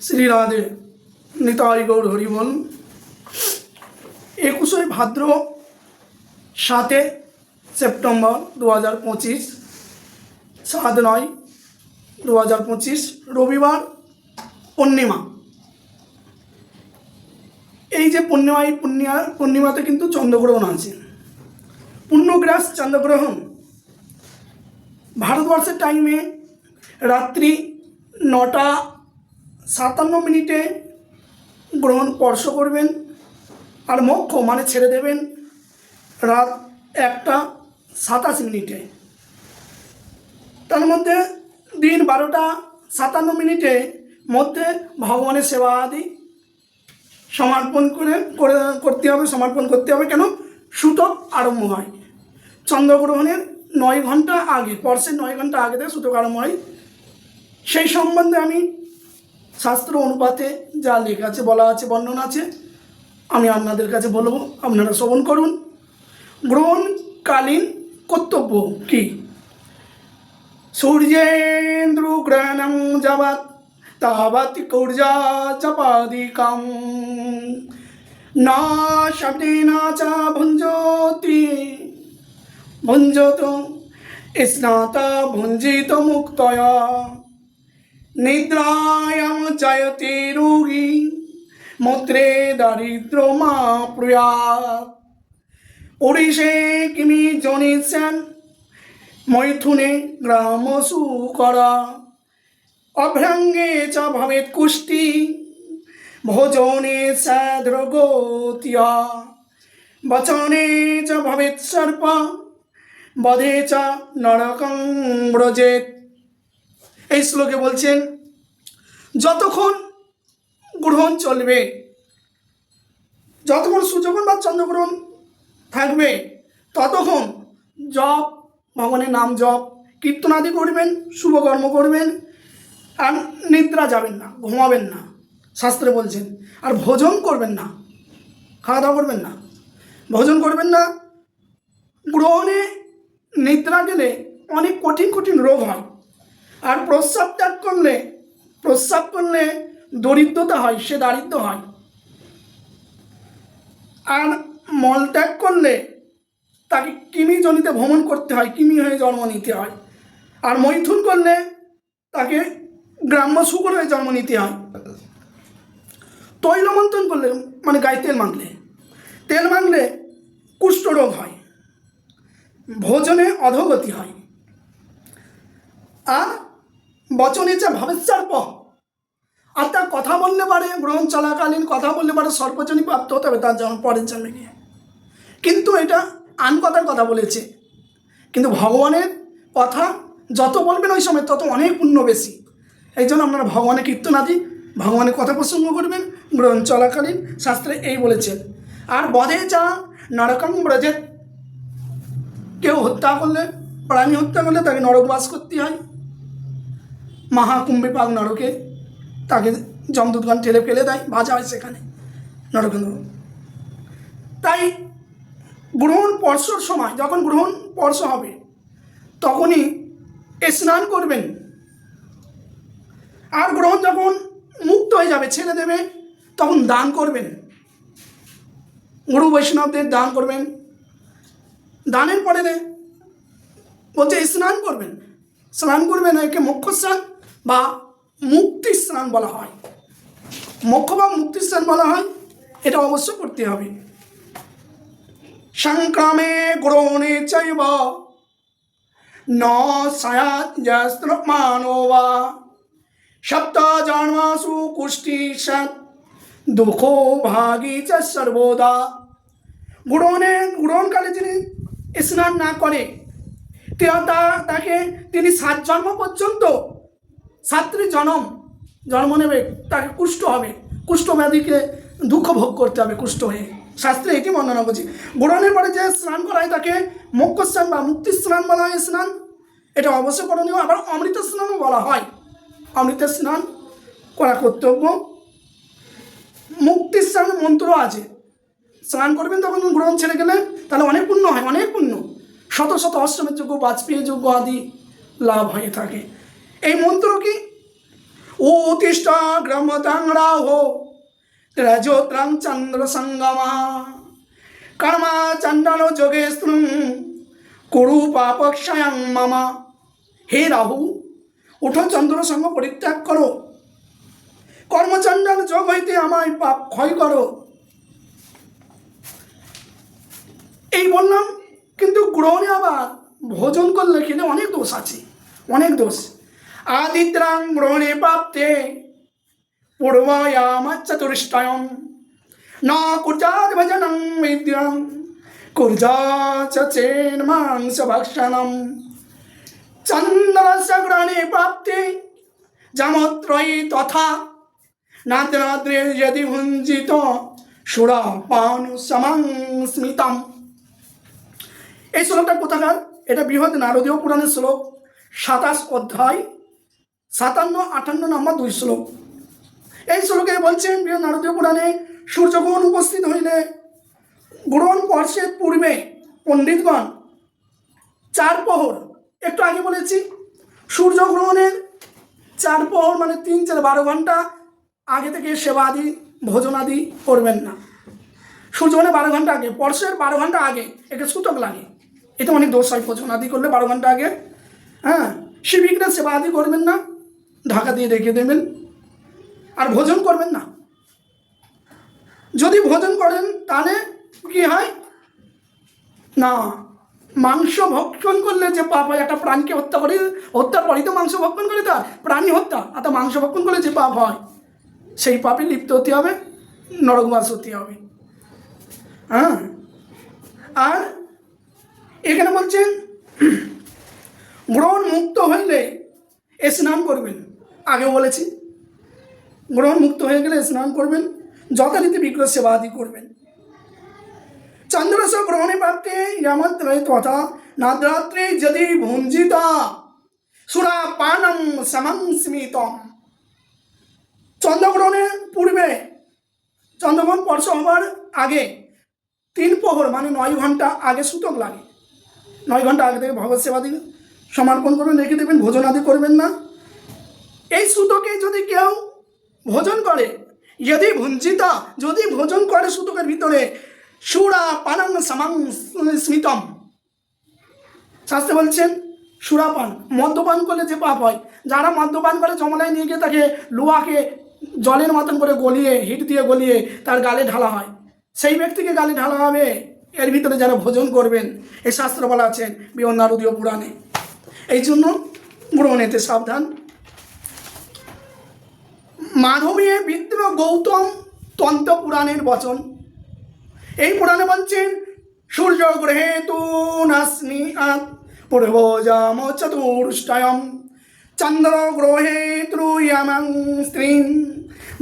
শ্রী রাধে নিতাই গৌর হরিবল একুশে ভাদ্র সাতে সেপ্টেম্বর দু হাজার পঁচিশ, সাত নয় দু হাজার পঁচিশ, রবিবার পূর্ণিমা। এই যে পূর্ণিমা, এই পূর্ণিমা, পূর্ণিমাতে কিন্তু চন্দ্রগ্রহণ আছে। পূর্ণগ্রাস, চন্দ্রগ্রহণ। ভারতবর্ষের টাইমে রাত্রি নটা সাতান্ন মিনিটে গ্রহণ স্পর্শ করবেন আর মোক্ষ মানে ছেড়ে দেবেন রাত একটা সাতাশ মিনিটে। তার মধ্যে দিন বারোটা সাতান্ন মিনিটে মধ্যে ভগবানের সেবা আদি সমর্পণ করে করে করতে হবে, সমর্পণ করতে হবে। কেন? সূতক আরম্ভ হয়। চন্দ্রগ্রহণের নয় ঘণ্টা আগে পরশের নয় ঘণ্টা আগে থেকে সূতক আরম্ভ হয়। সেই সম্বন্ধে আমি শাস্ত্র অনুপাতে যা লেখা আছে, বলা আছে, বর্ণনা আছে, আমি আপনাদের কাছে বলব, আপনারা শ্রবণ করুন। গ্রহণকালীন কর্তব্য কি? সূর্যেন্দ্র গ্রহণম যাবাত তাবাত কৌর্যা জপাদিকাম না শব্দেনা চ ভুঞ্জতি। ভুঞ্জত, স্নাতা ভুঞ্জিত মুক্তয়া নিদ্রায়াম জয়তে রোগী, মূত্রে দারিদ্র মা প্রয়াত। ওড়িশে কিমি জনিষ্যান মৈথুনে গ্রাম সুকরা অভ্রঙ্গে চ ভবেৎ কুষ্টি, ভোজনে সাদ্রগোতিয়া বচনে চ ভবেৎ সর্প, বধে চ নরকং ব্রজেত। এই শ্লোকে বলছেন, যতক্ষণ গ্রহণ চলবে, যতক্ষণ সূর্যগ্রহণ বা চন্দ্রগ্রহণ থাকবে, ততক্ষণ জপ, ভগবানের নাম জপ কীর্তনাদি করবেন শুভকর্ম করবেন, আর নিদ্রা যাবেন না, ঘুমাবেন না। শাস্ত্রে বলছেন, আর ভোজন করবেন না খাওয়া দাওয়া করবেন না, ভোজন করবেন না। গ্রহণে নিদ্রা গেলে অনেক কঠিন কঠিন রোগ হয়। আর প্রস্রাব ত্যাগ করলে, প্রস্রাব করলে দরিদ্রতা হয়, সে দারিদ্র হয়। আর মল ত্যাগ করলে তাকে কিমি জনিতে ভ্রমণ করতে হয়, কিমি হয়ে জন্ম নিতে হয়। আর মৈথুন করলে তাকে গ্রাম্য শুকর হয়ে জন্ম নিতে হয়। তৈল মন্থন করলে মানে গায়ে তেল মাখলে। তেল মাখলে কুষ্ঠরোগ হয়, ভোজনে অধোগতি হয়। আর বচনে যা ভাবেচ্ছার প আর তার কথা বললে পারে, গ্রহণ চলাকালীন কথা বললে পারে, সর্বজনই প্রাপ্ত হতে হবে তার জন্ম পরের জন্মে গিয়ে। কিন্তু এটা আন কথার কথা বলেছে। কিন্তু ভগবানের কথা যত বলবেন ওই সময় তত অনেক পুণ্য বেশি। এই জন্য আপনারা ভগবানের কীর্তনাদি ভগবানের কথা প্রসঙ্গ করবেন, গ্রহণ চলাকালীন শাস্ত্রে এই বলেছেন আর বধে যা নরকম ব্রজে কেউ হত্যা করলে, প্রাণী হত্যা করলে তাকে নরকবাস করতে হয়। মহাকুম্ভে পাক নরকে তাকে জমদূতগণ ঠেলে ফেলে দেয়, ভাজা হয় সেখানে নরকেন্দ্র। তাই গ্রহণ স্পর্শর সময়, যখন গ্রহণ স্পর্শ হবে, তখনই স্নান করবেন। আর গ্রহণ যখন মুক্ত হয়ে যাবে, ছেড়ে দেবে, তখন দান করবেন। গুরু বৈষ্ণবদের দান করবেন। দানের পরে বলছে, স্নান করবেন। স্নান করবেন, একে মুখ্য স্নান। বা মুক্তি স্নান বলা হয়। মোক্ষ বা মুক্তি স্নান বলা হয়, এটা অবশ্য করতে হবে। সংক্রামে গ্রহণে চৈব। ন সায়াত যস্ত্র মানবা সপ্ত জন্মাসু কুষ্টি সৎ। দুঃখ ভাগী চ সর্বদা। গ্রহণে, গ্রহণকালে যিনি স্নান না করে তাকে তিনি সাত জন্ম পর্যন্ত সাতটি জনম, জন্ম নেবে, তাকে কুষ্ঠ হবে। কুষ্ঠ ব্যাধিকে দুঃখ ভোগ করতে হবে কুষ্ঠ হয়ে। শাস্ত্রে এটি বর্ণনা করছি গ্রহণের পরে যে স্নান করা হয় তাকে মোক্ষ স্নান বা মুক্তি স্নান বলা হয় স্নান। এটা অবশ্য করণীয়, আবার অমৃত স্নানও বলা হয়। অমৃত স্নান করা কর্তব্য। মুক্তি স্নান মন্ত্র আছে। স্নান করবেন তখন গ্রহণ ছেড়ে গেলে তাহলে অনেক পুণ্য হয়, অনেক পুণ্য। শত শত অষ্টমের যোগ্য বাজপেয়ী যোগ্য আদি লাভ হয়ে থাকে। এই মন্ত্র কি? উতিষ্ঠা গ্রমতং রাহো রজোত্রং চন্দ্র সঙ্গমা কর্মা চন্ডন যোগেস্তু কুরু পাপক্ষয়ং মামা। হে রাহু ওঠো চন্দ্র সঙ্গ পরিত্যাগ করো। কর্মচন্ডাল যোগ হইতে আমায় পাপ ক্ষয় করো। এই বললাম, কিন্তু গ্রহণে আবার ভোজন করলে কিন্তু অনেক দোষ আছে, অনেক দোষ। আদিত্রাং গ্রহণে প্রাপ্তে পূর্বায়াম চতুষ্টয়ম না কুর্জাদ ভজনং বিদ্যং কুর্জা চ চেন মাংস ভক্ষণম চন্দ্রস্য গ্রহণে প্রাপ্তে যমত্রয়ী তথা নাদ্রাদ্রে যদি ভুঞ্জিত সুরা পানু সমং স্মিতম এই শ্লোকটা কোথাকার? এটা বৃহৎ নারদীয় পুরাণের শ্লোক, সাতাশ অধ্যায়। সাতান্ন, আটান্ন নম্বর দুই শ্লোক। এই শ্লোকে বলছেন বৃহৎ নারদীয় পুরাণে সূর্যগ্রহণ উপস্থিত হইলে গ্রহণ পর্ষের পূর্বে পণ্ডিতগণ চার প্রহর, একটু আগে বলেছি, সূর্যগ্রহণের চার প্রহর মানে তিন, চার, বারো ঘণ্টা আগে থেকে সেবা আদি, ভোজন আদি করবেন না। সূর্যগ্রহণে বারো ঘণ্টা আগে, পরশের বারো ঘণ্টা আগে, একে সূতক লাগে। এতে অনেক দোষ হয়, ভোজন আদি করলে বারো ঘণ্টা আগে। হ্যাঁ শিবিকরা সেবা আদি করবেন না। ঢাকা দিয়ে রেখে দেবেন। আর ভোজন করবেন না। যদি ভোজন করেন, তাহলে কি হয়? না, মাংস ভক্ষণ করলে যে পাপ হয়, একটা প্রাণীকে হত্যা করে, হত্যার পরেই তো মাংস ভক্ষণ করে তার প্রাণী হত্যা, আর তা মাংস ভক্ষণ করলে যে পাপ হয়, সেই পাপে লিপ্ত হতে হবে নরকবাস হতে হবে। হ্যাঁ? আর এখানে বলছেন গ্রহণ মুক্ত হইলে স্নান করবেন। আগেও বলেছি গ্রহণ মুক্ত হয়ে গেলে স্নান করবেন, যথারীতি বিগ্রহ সেবা আদি করবেন। চন্দ্রস গ্রহণে প্রাপ্তে ইয়ামত্রে তথা নাদ্রাত্রে যদি ভুঞ্জিতা সুরা পানম সমং স্মিতম। চন্দ্রগ্রহণের পূর্বে, চন্দ্রগ্রহণ স্পর্শ হবার আগে, তিন প্রহর মানে নয় ঘণ্টা আগে সুতক লাগে। নয় ঘণ্টা আগে থেকে ভগবত সেবা দিন সমর্পণ করবেন, রেখে দেবেন, ভোজন আদি করবেন না। এই সুতকে যদি কেউ ভোজন করে, যদি ভুঞ্জিতা যদি ভোজন করে সুতকের ভিতরে, সুরা পানাং সামাং স্মিতম। শাস্ত্রে বলছেন সুরাপান মদ্যপান করলে যে পাপ হয়, যারা মদ্যপান করে জমলায় নিয়ে গিয়ে তাকে লোহাকে জলের মতন করে গলিয়ে, হিট দিয়ে গলিয়ে তার গালে ঢালা হয়। সেই ব্যক্তিকে গালে ঢালা হবে, এর ভিতরে যারা ভোজন করবেন, এই শাস্ত্র বলা আছেন বিহন নারদীয় পুরাণে। এই জন্য গ্রহণেতে সাবধান। মাধবী বিদ্রোহ গৌতম তন্ত্র পুরাণের বচন। এই পুরাণে বলছেন, সূর্য গ্রহে তু নাস্মি আত পূর্বজাম চতুষ্টয়ম, চন্দ্র গ্রহে ত্রুয়ামং স্ত্রীন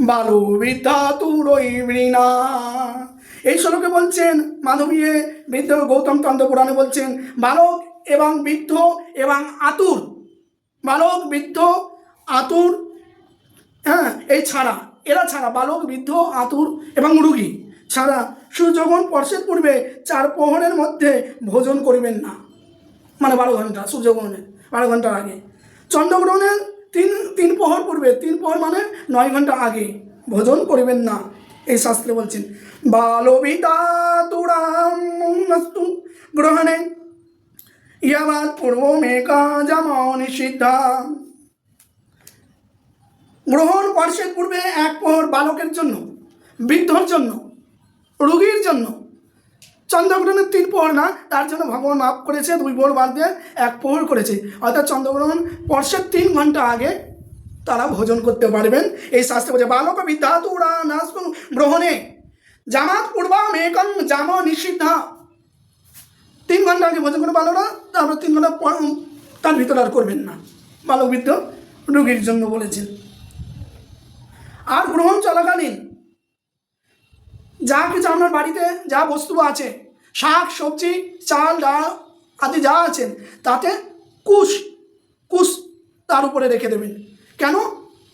বালু বৃদ্ধা তুরই বৃণা এই শ্লোকে বলছেন মাধবীয়ে বৃদ্ধ গৌতম তন্ত্র পুরাণে বলছেন, বালক এবং বৃদ্ধ এবং আতুর। বালক, বৃদ্ধ, আতুর হ্যাঁ এই ছাড়া, এরা ছাড়া বালক, বৃদ্ধ, আতুর এবং রুগী ছাড়া সূর্যগ্রহণ পর্ষের পূর্বে চার প্রহরের মধ্যে ভোজন করিবেন না। মানে বারো ঘণ্টা সূর্যগ্রহণের বারো ঘণ্টার আগে। চন্দ্রগ্রহণের তিন তিন প্রহর পূর্বে, তিন প্রহর মানে নয় ঘণ্টা আগে ভোজন করিবেন না, এই শাস্ত্রে বলছেন। বালবিতা তুরাম গ্রহণে, ইয়াবাদ পূর্ব মেকা যেমন নিষিদ্ধা গ্রহণ স্পর্শের পূর্বে এক প্রহর বালকের জন্য, বৃদ্ধর জন্য, রোগীর জন্য। চন্দ্রগ্রহণের তিন প্রহর না, তার জন্য ভগবান মাফ করেছে, দুই প্রহর বাদ দিয়ে এক প্রহর করেছে। অর্থাৎ চন্দ্রগ্রহণ স্পর্শের তিন ঘণ্টা আগে তারা ভোজন করতে পারবেন। এই শাস্ত্রে বলছে, বালক বিদ্যা তুরা নাস গ্রহণে জামাত পূর্বাম একম জাম নিষিদ্ধা। তিন ঘণ্টা আগে ভোজন করে বালকরা, তারপর তিন ঘণ্টা পর তার ভিতরে আর করবেন না। বালক বৃদ্ধ রোগীর জন্য বলেছেন। আর গ্রহণ চলাকালীন যা কিছু আপনার বাড়িতে যা বস্তু আছে, শাক, সবজি, চাল, ডাল আদি যা আছেন তাতে কুশ কুশ তার উপরে রেখে দেবেন। কেন?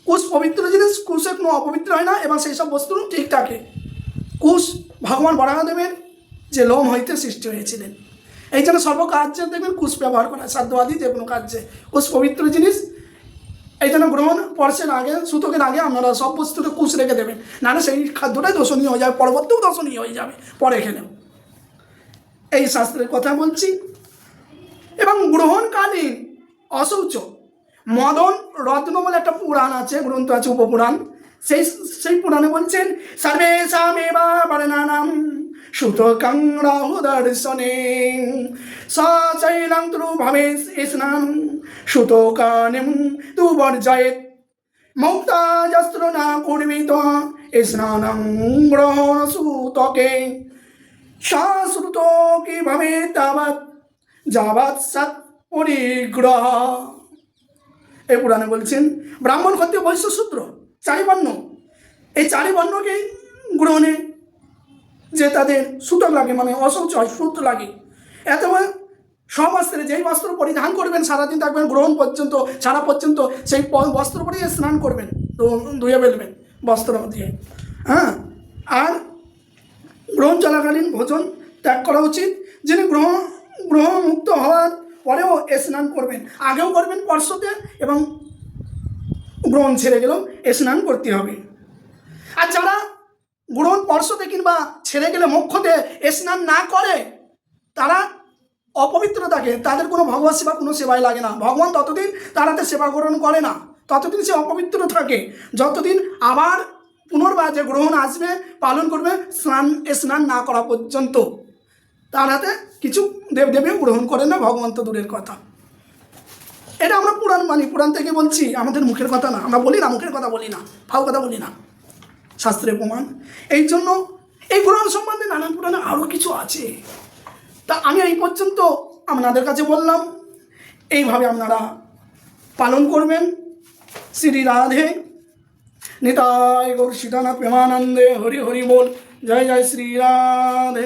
কুশ পবিত্র জিনিস কুশে কোনো অপবিত্র হয় না এবং সেই সব বস্তু ঠিক থাকে। কুশ ভগবান বরাহদেবের যে লোম হইতে সৃষ্টি হয়েছিলেন। এই জন্য সর্বকার্যে দেখবেন কুশ ব্যবহার করা, সাধ্য আদি যে কোনো কার্যে। কুশ পবিত্র জিনিস এই জন্য গ্রহণ, পরশের আগে, সুতকের আগে আপনারা সব বস্তুতে কুশ রেখে দেবেন। নাহলে সেই খাদ্যটাই দোষণীয় হয়ে যাবে, পরবর্তীও দর্শনীয় হয়ে যাবে। পরে খেলেও এই শাস্ত্রের কথা বলছি। এবং গ্রহণকালীন অশৌচ মদন, রত্ন বলে একটা পুরাণ আছে, গ্রন্থ আছে, উপপুরাণ। সেই সেই পুরাণে বলছেন সর্বেশামেবা বর্ণানাম সুতকং রাহু দর্শনে সচৈলাং তু ভবে স্নান সুতকানিম তু বর্জয়েত মৌক্তাজস্ত্র না কুর্মিত স্নানং গ্রহণ সুতকে শাশ্রুত কি ভবে তাবৎ, যাবৎ সৎ পরিগ্রহ। এই পুরাণে বলছেন, ব্রাহ্মণ ক্ষত্রিয় বৈশ্য সূত্র চারি বর্ণ এই চারি বর্ণকেই গ্রহণে যে তাদের সুতক লাগে মানে অশৌচ হয়, সুত লাগে। এত সব যেই বস্ত্র পরিধান করবেন, সারাদিন থাকবেন, গ্রহণ পর্যন্ত, ছাড়া পর্যন্ত, সেই বস্ত্র পরিয়ে স্নান করবেন ধুয়ে ফেলবেন বস্ত্র দিয়ে। হ্যাঁ? আর গ্রহণ চলাকালীন ভোজন ত্যাগ করা উচিত, যিনি গ্রহণ গ্রহণমুক্ত হওয়ার পরেও স্নান করবেন। আগেও করবেন পরশতে এবং গ্রহণ ছেড়ে গেলেও স্নান করতে হবে। আর যারা গ্রহণ পরশতে কিংবা ছেড়ে গেলে মোক্ষতে স্নান না করে, তারা অপবিত্র থাকে, তাদের কোনো ভগবত সেবা, কোনো সেবাই লাগে না। ভগবান ততদিন তারাতে সেবা গ্রহণ করে না। ততদিন সে অপবিত্র থাকে। যতদিন আবার পুনর্বার যে গ্রহণ আসবে, পালন করবে, স্নান স্নান না করা পর্যন্ত। তার হাতে কিছু দেবদেবীও গ্রহণ করে না, ভগবান তো দূরের কথা। এটা আমরা পুরাণ মানি, পুরাণ থেকে বলছি, আমাদের মুখের কথা না। আমরা বলি না, মুখের কথা বলি না, ফাও কথা বলি না। শাস্ত্রের প্রমাণ। এই জন্য এই কোরআন সম্বন্ধে নানান পুরাণে আরও কিছু আছে। তা আমি এই পর্যন্ত আপনাদের কাছে বললাম, এইভাবে আপনারা পালন করবেন। শ্রী রাধে। নিতাই গৌর সীতানাথ প্রেমানন্দে হরি হরি বল। জয় জয় শ্রী রাধে।